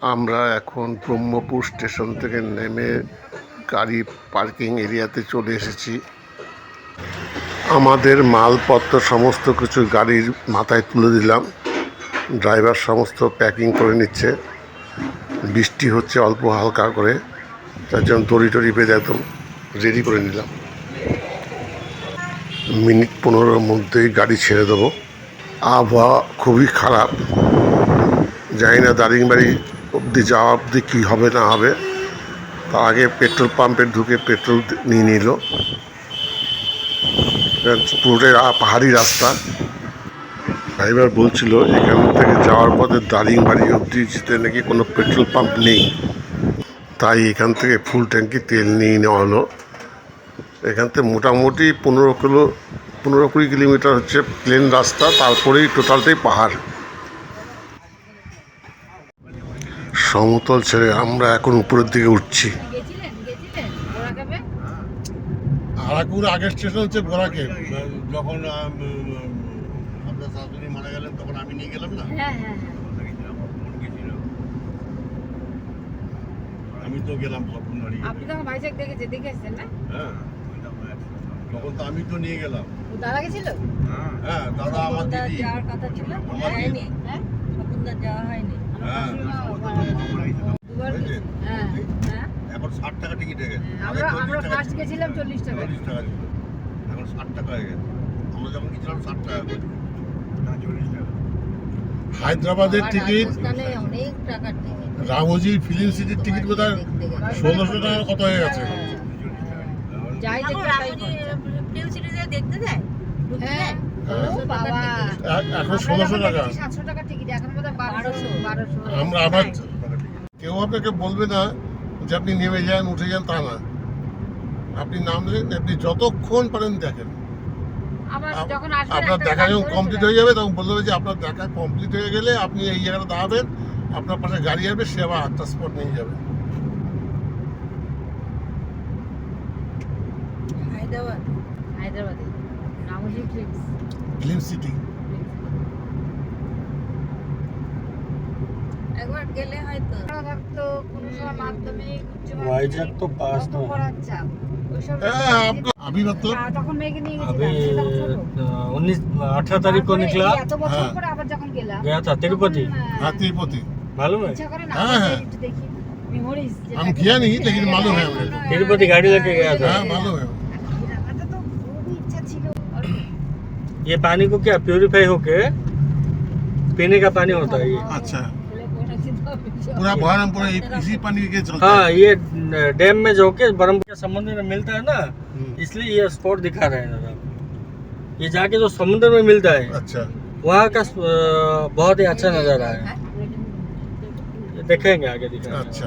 আমরা এখন ব্রহ্মপুর স্টেশন থেকে নেমে গাড়ি পার্কিং এরিয়াতে চলে এসেছি। আমাদের মালপত্র সমস্ত কিছু গাড়ির মাথায় তুলে দিলাম। ড্রাইভার সমস্ত প্যাকিং করে নিচ্ছে। বৃষ্টি হচ্ছে অল্প হালকা করে। তার জন্য দড়ি টড়ি বেঁধে একদম রেডি করে নিলাম। মিনিট পনেরোর মধ্যেই গাড়ি ছেড়ে দেবো। আবহাওয়া খুবই খারাপ। জানি না দারিংবাড়ি অবধি যাওয়া অবধি কী হবে না হবে, তা আগে পেট্রোল পাম্পে ঢুকে পেট্রোল নিয়ে নিল। পুরোটাই পাহাড়ি রাস্তা। ড্রাইভার বলছিল, এখান থেকে যাওয়ার পথে দারিংবাড়ি অবধি যেতে নাকি কোনো পেট্রোল পাম্প নেই। তাই এখান থেকে ফুল ট্যাঙ্কি তেল নিয়ে নেওয়া হলো। এখান থেকে মোটামুটি পনেরো কিলো, পনেরো কুড়ি কিলোমিটার হচ্ছে প্লেন রাস্তা, তারপরেই টোটালটাই পাহাড়। সমতল ছেড়ে আমরা এখন উপরের দিকে উঠছি। গেছিলেন? গেছিলেন? ওরা কবে আরাকুর আগের স্টেশন হচ্ছে বোরাকে যখন আম, আপনার শাশুড়ি মারা গেলেন তখন আমি নিয়ে গেলাম না? হ্যাঁ হ্যাঁ হ্যাঁ। আমি তো গেলাম স্বপ্নবাড়ি। আপনি তখন ভাইজাক দেখেছে দেখে এসছেন না? হ্যাঁ। তখন তো আমি তো নিয়ে গেলাম। দাদা গেছিল? হ্যাঁ দাদা আমার দিদি। যাওয়ার কথা ছিল? হয়নি হ্যাঁ স্বপনদার যাওয়া হয়নি। হ্যাঁ। গেছে। হ্যাঁ হ্যাঁ এখন ষাট টাকা টিকিট হয়ে গেছে। আগে আমরা আমরা 40 টাকা গেছিলাম চল্লিশ টাকা 40 টাকা ছিল। এখন ষাট টাকা হয়ে গেছে। আমরা যখন গেছিলাম ষাট টাকা করে চল্লিশ টাকা। হায়দ্রাবাদের টিকিট রামোজি ফিল্ম সিটির টিকিট বোধ হয় ষোলোশো টাকা কত হয়ে গেছে? এখন হ্যাঁ। এ- এখন ষোলোশো টাকা আমরা আবার কেউ আপনাকে বলবে না যে আপনি নেমে যান উঠে যান তা না। আপনি নামলেন আপনি যতক্ষণ পারেন দেখেন। আপনার দেখা যখন কমপ্লিট হয়ে যাবে তখন বলতে হবে যে আপনার দেখা কমপ্লিট হয়ে গেলে আপনি এই জায়গাটা দাঁড়াবেন আপনার পাশে গাড়ি আসবে সে আবার আটটা স্পট নিয়ে যাবে। হায়দ্রাবাদ। হায়দ্রাবাদে। রামোজি ফিল্মস ফিল্ম সিটি একবার গেলে হয়তো পড়া থাকতো কোনো সময় মাধ্যমিক উচ্চ वाइजैक तो पास কত तो है পড়ার চাপ ওইসব হ্যাঁ आपको अभी मतलब আহ, তখন মেয়েকে নিয়ে গেছিলাম अभी সে তখন ছোট। उन्नीस अठारह तारीख को তারপরে निकला এই এত বছর হ্যাঁ। পরে আবার যখন গেলাম गया था तिरुपति তখন, আহ, हाँ तिरुपति मालूम है ইচ্ছা করে না হ্যাঁ, হ্যাঁ। একটু দেখি মেমোরিজ हम किया नहीं लेकिन मालूम है मुझे तिरुपति गाड़ी लेके गया था हाँ मालूम है আমার তো খুবই ইচ্ছা ছিল ये पानी को क्या प्यूरिफाई होके पीने का पानी होता है ये अच्छा पूरा बहरमपुर इसी पानी के चलता। हाँ ये डैम में जो के बहरमपुर के समुद्र में मिलता है ना हम्म, इसलिए ये स्पॉट दिखा रहे हैं दादा। ये जाके जो समुद्र में मिलता है अच्छा। वहाँ का बहुत ही अच्छा नज़ारा है। देखेंगे आगे दिखा अच्छा।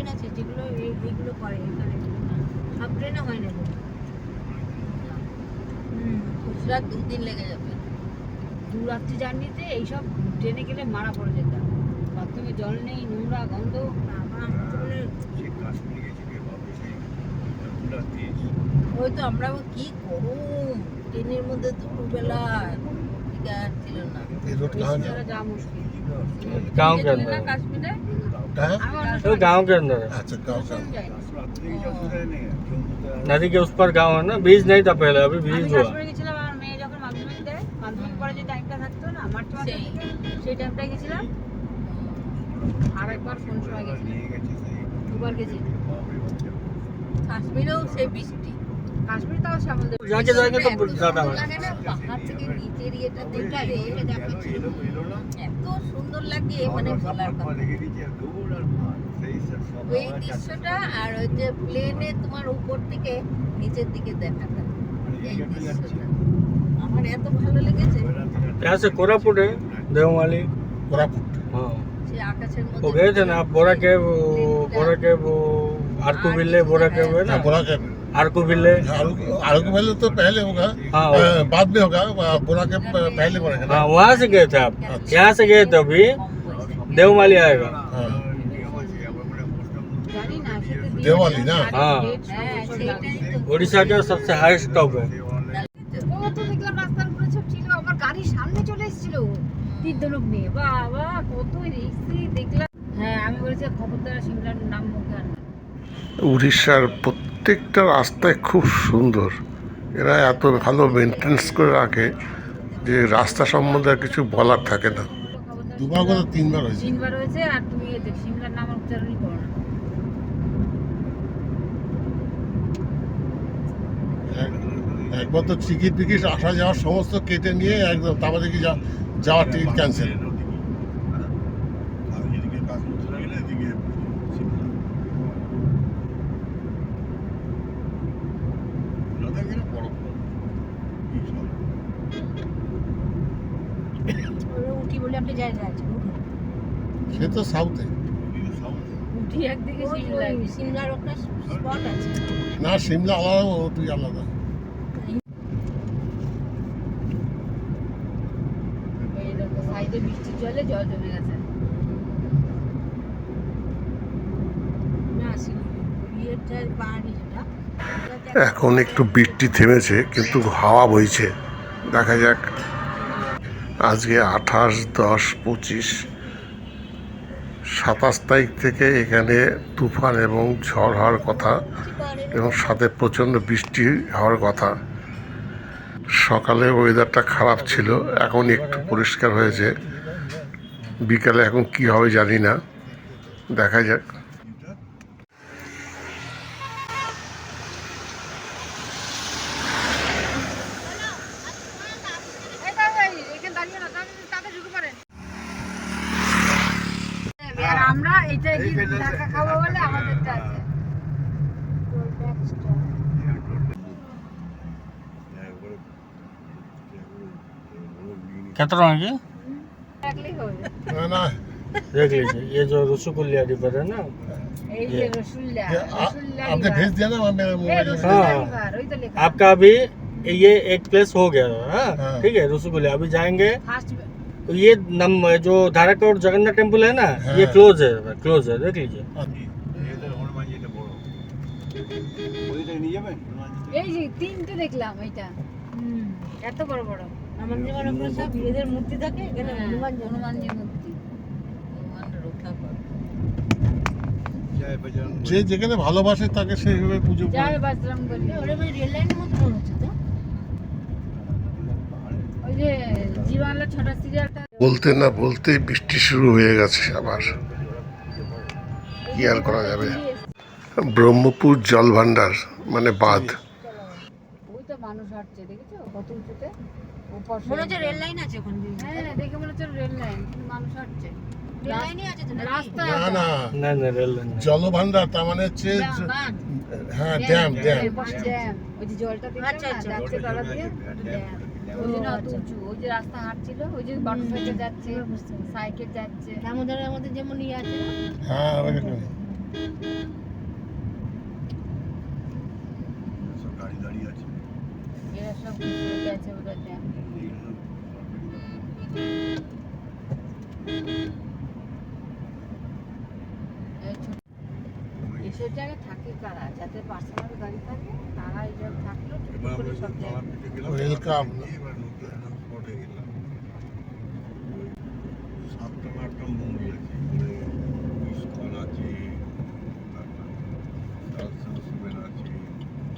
ট্রেন আছে যেগুলো এইগুলো করে এখানে। সব ট্রেনে হয় না গুজরাট লেগে যাবে। দু রাত্রি জার্নিতে এইসব ট্রেনে গেলে মারা পড়ে বাথরুমে জল নেই নোংরা গন্ধ। ওই তো আমরা কি গরম ট্রেনের মধ্যে দুপুরবেলা ছিল না কাশ্মীরে? कहाँ है? আমি অন্য वो गांव के अंदर है अच्छा गाँव का সময় যাইনি। রাত্রে অসুবিধা নেই জম্মুতে नदी के उस पर गांव है ना बीज नहीं था पहले अभी আমি बीज हुआ কাশ্মীরে গেছিলাম আমার মেয়ে যখন মাধ্যমিক দেয় মাধ্যমিক পরে যে টাইমটা থাকতো না মার্চ মাসে সেই। সেই টাইমটায় গেছিলাম আর একবার কোন সময় গেছিলাম নিয়ে গেছে সেই দুবার গেছি বাপরে বাপ। কাশ্মীরেও সেই বৃষ্টি কাশ্মীর তো এত সুন্দর লাগে প্লেনে মানে তোমার উপর থেকে নিচের দিকে আমার এত ভালো লেগেছে। কোরাপুটে দেওয়ালি কোরাপুট। বোরা কেব বোরা কেব আর কুবিল্লে বোরা কেব না? বোরা কেব वो है ना हाँ बोरा के आरकू बिल्ले आलू के पहले तो पहले होगा हाँ अ, बाद में होगा अ, बोरा के प- पहले पड़ेगा ना हाँ वहाँ से गए थे आप यहाँ से गए थे अभी কম পয়সা देवमाली आएगा हाँ জানি না সেটা দেওয়ালি না हाँ হ্যাঁ সেইটাই তো उड़ीसा का सबसे हाईएस्ट टॉप है ও তো দেখলাম রাস্তার উপরে সব ছিল আমার গাড়ির সামনে চলে এসেছিল তীর্ধনুক নিয়ে বাবা কত রিক্সি দেখলাম হ্যাঁ আমি বলেছি খবরদার সিমলার নাম মুখে আনবে না। উড়িষ্যার প্রত্যেকটা রাস্তায় খুব সুন্দর। এরা এত ভালো মেনটেন্স করে রাখে যে রাস্তা সম্বন্ধে আর কিছু বলার থাকে না। দুবার কথা তিনবার হয়েছে। তিনবার হয়েছে আর তুমি সিমলার নাম উচ্চারণই করো না। একবার তো টিকিট ফিকিট আসা যাওয়ার সমস্ত কেটে নিয়ে একদম তারপরে কি যা- যাওয়ার টিকিট ক্যান্সেল আর এদিকে কাশ্মীর চলে গেলে এদিকে সিমলা লাদাখ গেলে বরফ কি সব উঠি বলে একটা জায়গা আছে সে তো সাউথে এদিকে সাউথ উঠি একদিকে ওই সিমলা ওই সিমলার একটা স্পট আছে। না সিমলা আলাদা ও তুই আলাদা। সাইডে বৃষ্টির জলে জল জমে গেছে। এখন একটু বৃষ্টি থেমেছে কিন্তু হাওয়া বইছে। দেখা যাক। আজকে আঠাশ দশ পঁচিশ। সাতাশ তারিখ থেকে এখানে তুফান এবং ঝড় হওয়ার কথা এবং সাথে প্রচণ্ড বৃষ্টি হওয়ার কথা। সকালে ওয়েদারটা খারাপ ছিল, এখন একটু পরিষ্কার হয়েছে। বিকালে এখন কি হবে জানি না, দেখা যাক। আমরা এটা কি ঢাকা খাবো বলে আমাদেরটা আছে कितना है ये রাখলেই হবে না না देख लीजिए ये जो रसगुल्ला रिवर है ना এই যে রসুল্লা রসুল্লা আপনি ভেজ দিয়ে না আমার এই মোবাইলে রসুল্লা हाँ। লিভার ওই তো লেখা आपका अभी ये एक प्लेस हो गया है हाँ। ठीक है रसगुल्ला अभी जाएंगे ফার্স্ট तो ये नम जो धारक और जगन्नाथ टेम्पल है ना ये हाँ। क्लोज है क्लोज है देख लीजिए হনুমান যেটা বড় ওইটা নিয়ে যাবেন এই যে তিনটে দেখলাম এইটা হুম এত বড় বড় আমাদের যেমন আপনার সব এদের মূর্তি থাকে এখানে হ্যাঁ, হনুমান হনুমানজি মূর্তি হনুমান রক্ষা করে জয় বজরং যে যেখানে ভালোবাসে তাকে সেইভাবে পুজো করে জয় বজরং বলি ওটা মানে রেল লাইনের মতো মনে হচ্ছে তো ওই যে জীবানলা ছটা সিরিয়ালটা বলতে না বলতেই বৃষ্টি শুরু হয়ে গেছে আবার। কি আর করা যাবে? ব্রহ্মপুর জল ভান্ডার মানে বাঁধ। ওই মানুষ হাঁটছে দেখেছ? কত উঁচুতে? উপর মনে হচ্ছে রেল লাইন আছে ওখানে হ্যাঁ হ্যাঁ, দেখে মনে হচ্ছে রেল লাইন মানুষ হাঁটছে। না না। জলভান্ডার তার মানে হচ্ছে হ্যাঁ, আচ্ছা, আচ্ছা। হ্যাঁ ড্যাম ড্যাম ওই যে জলটা আচ্ছা দিয়ে ওই যে রাস্তা হাঁটছিল ওই যে যাচ্ছে সাইকেল যাচ্ছে। আমাদের যেমন ইয়ে আছে জায়গায় থাকে কারা? যাদের পার্সোনাল গাড়ি থাকে তারা জায়গায় ওয়েলকাম সাতটা আটটা মন্দির আছে মানে ইস্কন আছে তারপর আছে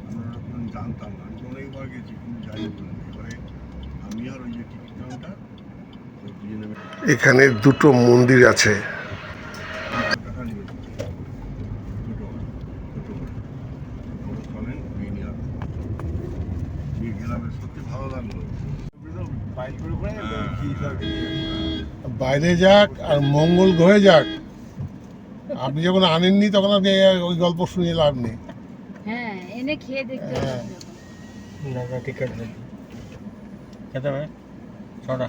আমরা ওটা জানতাম না আমি অনেকবার গেছি কিন্তু এবারে আমি আর ওই যে টিকিট কাউন্টার ওই এখানে দুটো মন্দির আছে টাকা নিবে দুটো দুটো করে ওরা চলেন নিয়ে নিয়ে আসবেন। নিয়ে গেলাম সত্যি ভালো লাগল হ্যাঁ। বাইরে যাক আর মঙ্গল গ্রহে যাক আপনি যখন আনেননি তখন আপনি ওই গল্প শুনিয়ে লাভ নেই হ্যাঁ এনে খেয়ে দেখতে হবে হ্যাঁ। যখন। ना ना टिकट है कहते हैं छोटा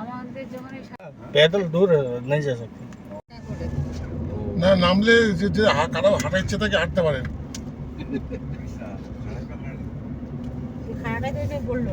আমাদের যখন এই সা- पैदल दूर है, नहीं जा सकते করে না নামলে যে যে হা- কারো হাঁটার ইচ্ছে থাকে হাঁটতে পারেন সেই খানাটা তো এসে বললো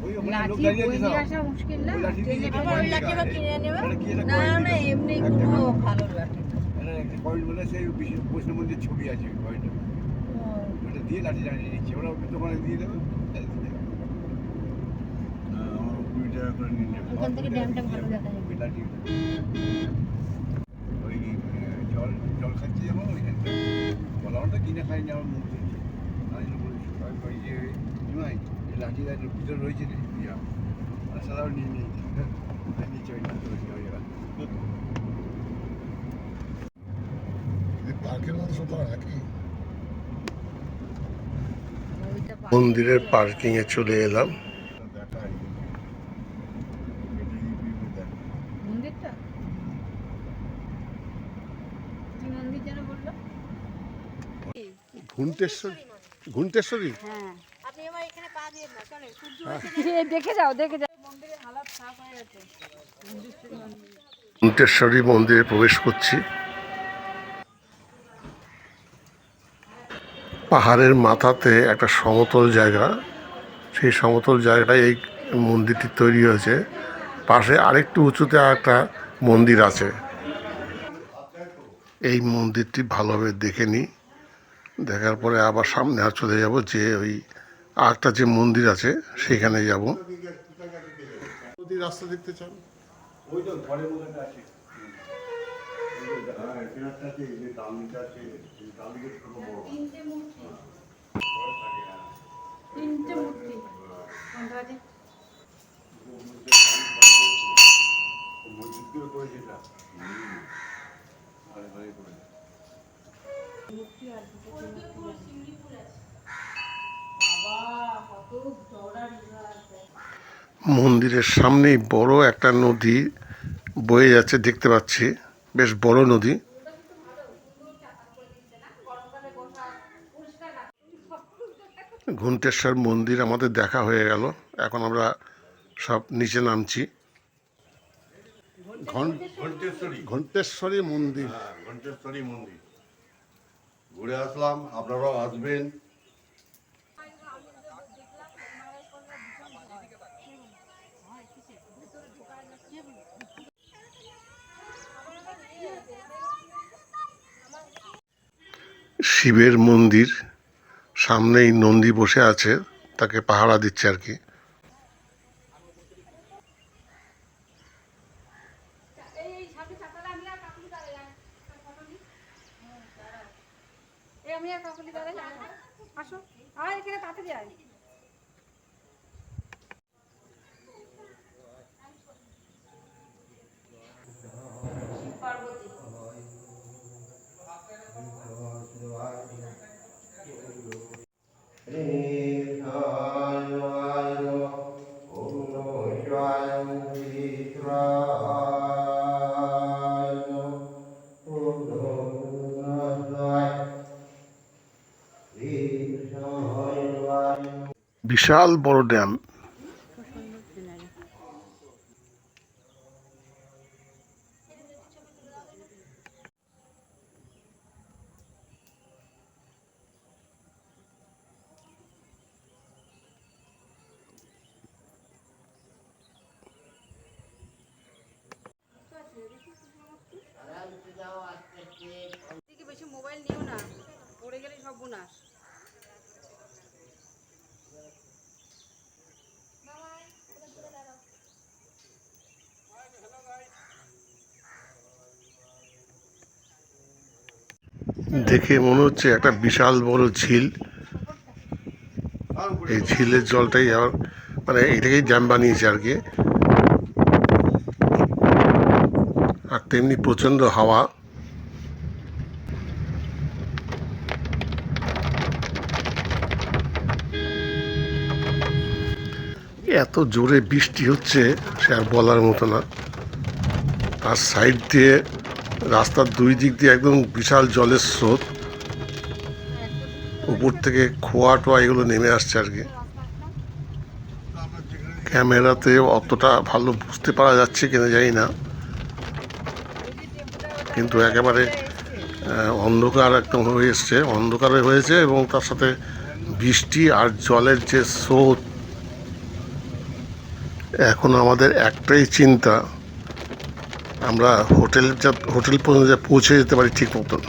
লাঠি বই নিয়ে আসা মুশকিল না? ওই লাঠি দিয়ে ট্রেনে একটা করে আবার ওই লাঠি আবার কিনে নেবে? এটা কি একটা না না এমনি কোনো ভালো লাঠি কয়েন বলে সেই বৈষ্ণব মন্দির ছবি আছে ওই কয়েনটা ওটা দিয়ে লাঠি জানিয়ে নিচ্ছি। ওরা দোকানে দিয়ে দেবে। কুড়ি টাকা করে নিয়ে নেবে। ওখান থেকে ড্যামটা ভালো দেখা যাবে। ওই লাঠি ওই জল জল খাচ্ছি যখন ওইখানটা কিনে খাই না আমার মুখ দেখি আমি ওই- ওই যে লাঠি ভিতরে রয়েছে ইয়া। নিয়ে নিয়েছি নিচে ওই জায়গা পার্কের নাকি? মন্দিরের পার্কিং এ চলে এলাম। হয় ঘুন্টেশ্বরী ঘুন্টেশ্বরী হ্যাঁ। দেখে মন্দিরে প্রবেশ করছি। পাহাড়ের মাথাতে একটা সমতল জায়গা। সেই সমতল জায়গায় এই মন্দিরটি তৈরি হয়েছে। পাশে আরেকটু উঁচুতে একটা মন্দির আছে। এই মন্দিরটি ভালোভাবে দেখে নিই। দেখার পরে আবার সামনে আর চলে যাব যে ওই আরেকটা যে মন্দির আছে সেখানে যাব। রাস্তা দেখতে চান? ওই তো মন্দিরের সামনেই বড় একটা নদী বয়ে যাচ্ছে দেখতে পাচ্ছি। বেশ বড় নদী। ঘুন্টেশ্বর মন্দির আমাদের দেখা হয়ে গেল। এখন আমরা সব নিচে নামছি। ঘণ্টেশ্বরী মন্দির। হ্যাঁ ঘণ্টেশ্বরী মন্দির। ঘুরে আসলাম আপনারাও আসবেন। শিবের মন্দির, সামনেই নন্দী বসে আছে, তাকে পাহারা দিচ্ছে আর কি। আমি আর কাকুলি দাঁড়াই আসো। আর এখানে তাড়াতাড়ি আয়। বিশাল বড় ড্যাম। দেখে মনে হচ্ছে একটা বিশাল বড় ঝিল। এই ঝিলের জলটাই আবার মানে এটাকেই ড্যাম বানিয়েছে আর কি। আর তেমনি প্রচণ্ড হাওয়া। এত জোরে বৃষ্টি হচ্ছে, সে আর বলার মতো না। তার সাইড দিয়ে রাস্তার দুই দিক দিয়ে একদম বিশাল জলের স্রোত। উপর থেকে খোয়া টোয়া এগুলো নেমে আসছে আর কি। ক্যামেরাতে অতটা ভালো বুঝতে পারা যাচ্ছে কিনা জানি না। কিন্তু একেবারে অন্ধকার একদম হয়ে এসছে। অন্ধকার হয়েছে এবং তার সাথে বৃষ্টি আর জলের যে স্রোত, এখন আমাদের একটাই চিন্তা আমরা হোটেল যা হোটেল পৌঁছে যেতে পারি ঠিক মতন।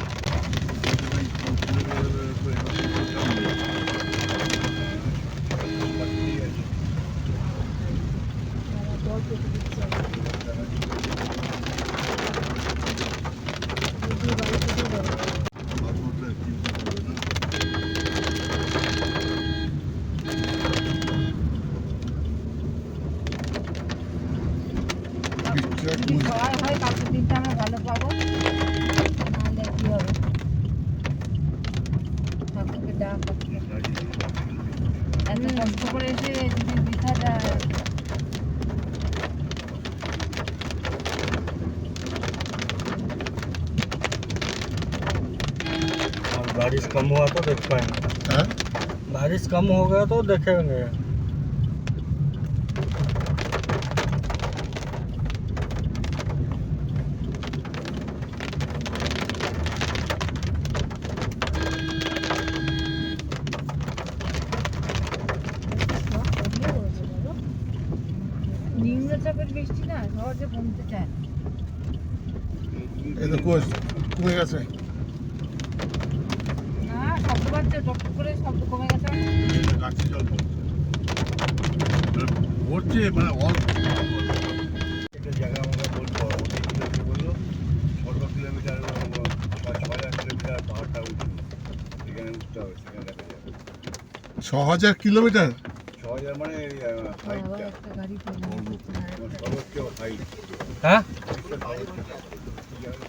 कम हुआ तो देख पाएंगे হ্যাঁ बारिश कम हो गया तो देखेंगे নিম্নচাপের বৃষ্টি না সহজে কমতে চায় না। এই তো কোচ কমে গেছে না শব্দ পাচ্ছে টপ করে শব্দ কমে গেছে। গাছে জল পড়ছে। ভরছে মানে অল্প। একটা জায়গা আমরা বলব বলল? ষোলো কিলোমিটার ছয় হাজার কিলোমিটার পাহাড়টা উঠবে এখানে উঠতে হবে সেখানে দেখা যাবে। ছ হাজার কিলোমিটার? ছ হাজার মানে হাইটটা। সর্বোচ্চ হাইট हाँ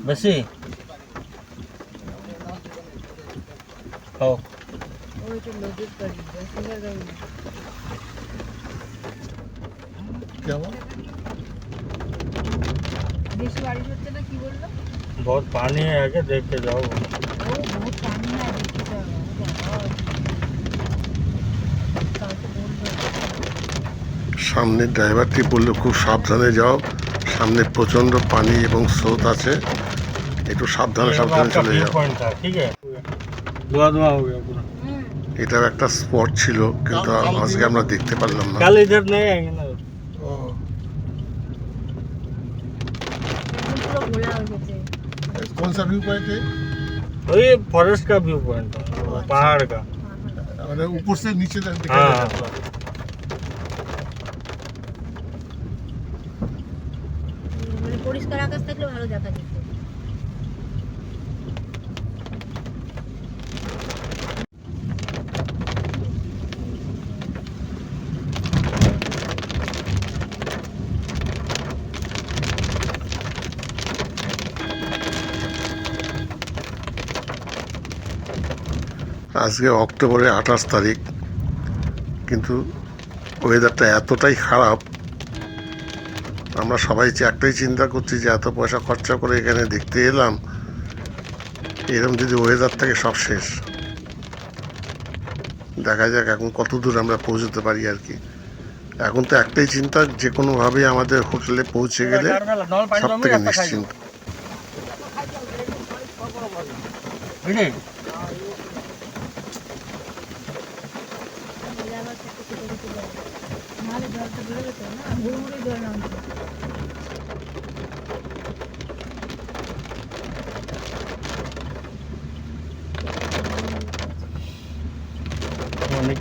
বেশি খাও ওই তো লোডেড গাড়ি প্যাসেঞ্জার গাড়ি না। কেমন বেশি বাড়ি হচ্ছে না কি বললো बहुत पानी है आगे देख के जाओ ও বহুত পানি না দেখতে হবে ও বাবা। কাউকে বলবে সামনের ড্রাইভারটি বললো খুব সাবধানে যাও সামনে প্রচণ্ড পানি এবং স্রোত আছে একটু সাবধানে ये সাবধানে आपका চলে व्यू যাও पॉइंट था ठीक है धुआं धुआं हो गया पूरा হুম এটাও একটা স্পট ছিল কিন্তু আজকে আমরা দেখতে পারলাম না कल इधर नहीं आएंगे ना এখন পুরো ঘোলা হয়ে গেছে কোন সা ভিউ পয়েন্ট तो ये फॉरेस्ट का व्यू पॉइंट था पहाड़ का মানে উপর সে নিচে हाँ মানে পরিষ্কার আকাশ থাকলে ভালো দেখা যেত আজকে অক্টোবরের আঠাশ তারিখ, কিন্তু ওয়েদারটা এতটাই খারাপ, আমরা সবাই একটাই চিন্তা করছি যে এত পয়সা খরচা করে এখানে দেখতে এলাম, এরকম যদি ওয়েদার থাকে সব শেষ। দেখা যাক এখন কত দূর আমরা পৌঁছতে পারি আর কি। এখন তো একটাই চিন্তা, যে কোনোভাবে আমাদের হোটেলে পৌঁছে গেলে সব থেকে নিশ্চিন্ত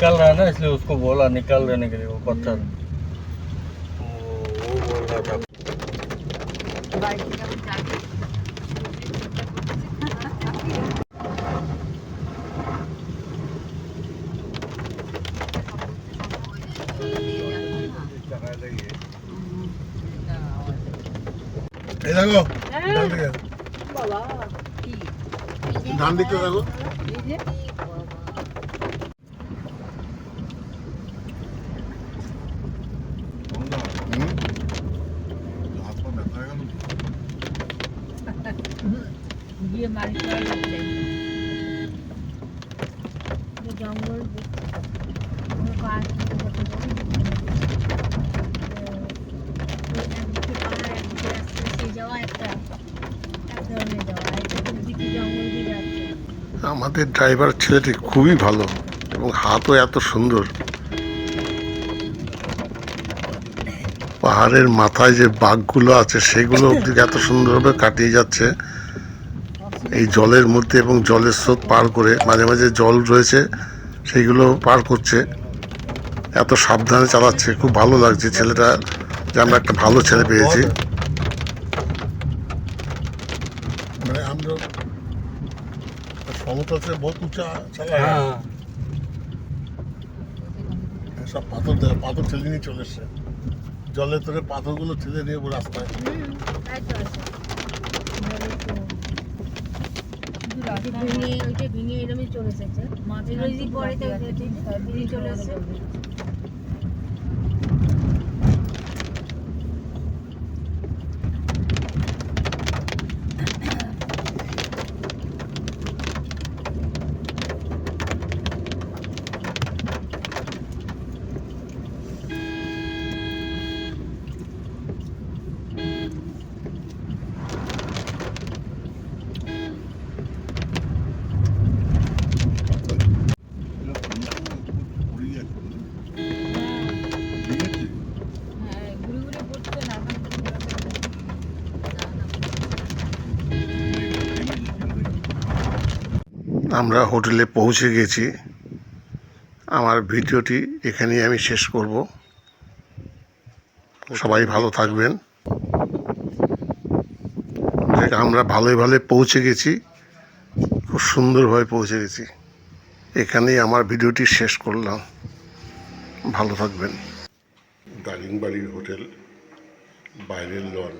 निकल रहा है ना इसलिए उसको बोला निकाल देने के लिए वो पत्थर वो वो बोल रहा था বাড়ি থেকে আমি যাবো টাকায় লাগিয়ে এই দেখো হ্যাঁ বাবা কি ডান দিকে দেখো আমাদের ড্রাইভার ছেলেটি খুবই ভালো এবং হাতও এত সুন্দর। পাহাড়ের মাথায় যে বাঘগুলো আছে সেগুলো অব্দি এত সুন্দরভাবে কাটিয়ে যাচ্ছে। এই জলের মধ্যে এবং জলের স্রোত পার করে মাঝে মাঝে জল রয়েছে সেইগুলো পার করছে। এত সাবধানে চালাচ্ছে খুব ভালো লাগছে ছেলেটা যে আমরা একটা ভালো ছেলে পেয়েছি মানে আমরা সমতল से बहुत ऊंचा चला है হ্যাঁ সব পাথর দেয় পাথর ঠেলে নিয়ে চলে এসছে জলের তোরে পাথরগুলো ঠেলে নিয়ে ওর রাস্তায় হুম তাই তো আছে ভেঙে ওইটা ভেঙে এরমই চলে এসেছে মাঝে রোজি পরে তো দিদি চলে এসেছে আমরা হোটেলে পৌঁছে গেছি। আমার ভিডিওটি এখানেই আমি শেষ করব। সবাই ভালো থাকবেন। আমরা ভালোই ভালোই পৌঁছে গেছি, খুব সুন্দরভাবে পৌঁছে গেছি। এখানেই আমার ভিডিওটি শেষ করলাম। ভালো থাকবেন। দারিংবাড়ির হোটেল, বাইরের লন।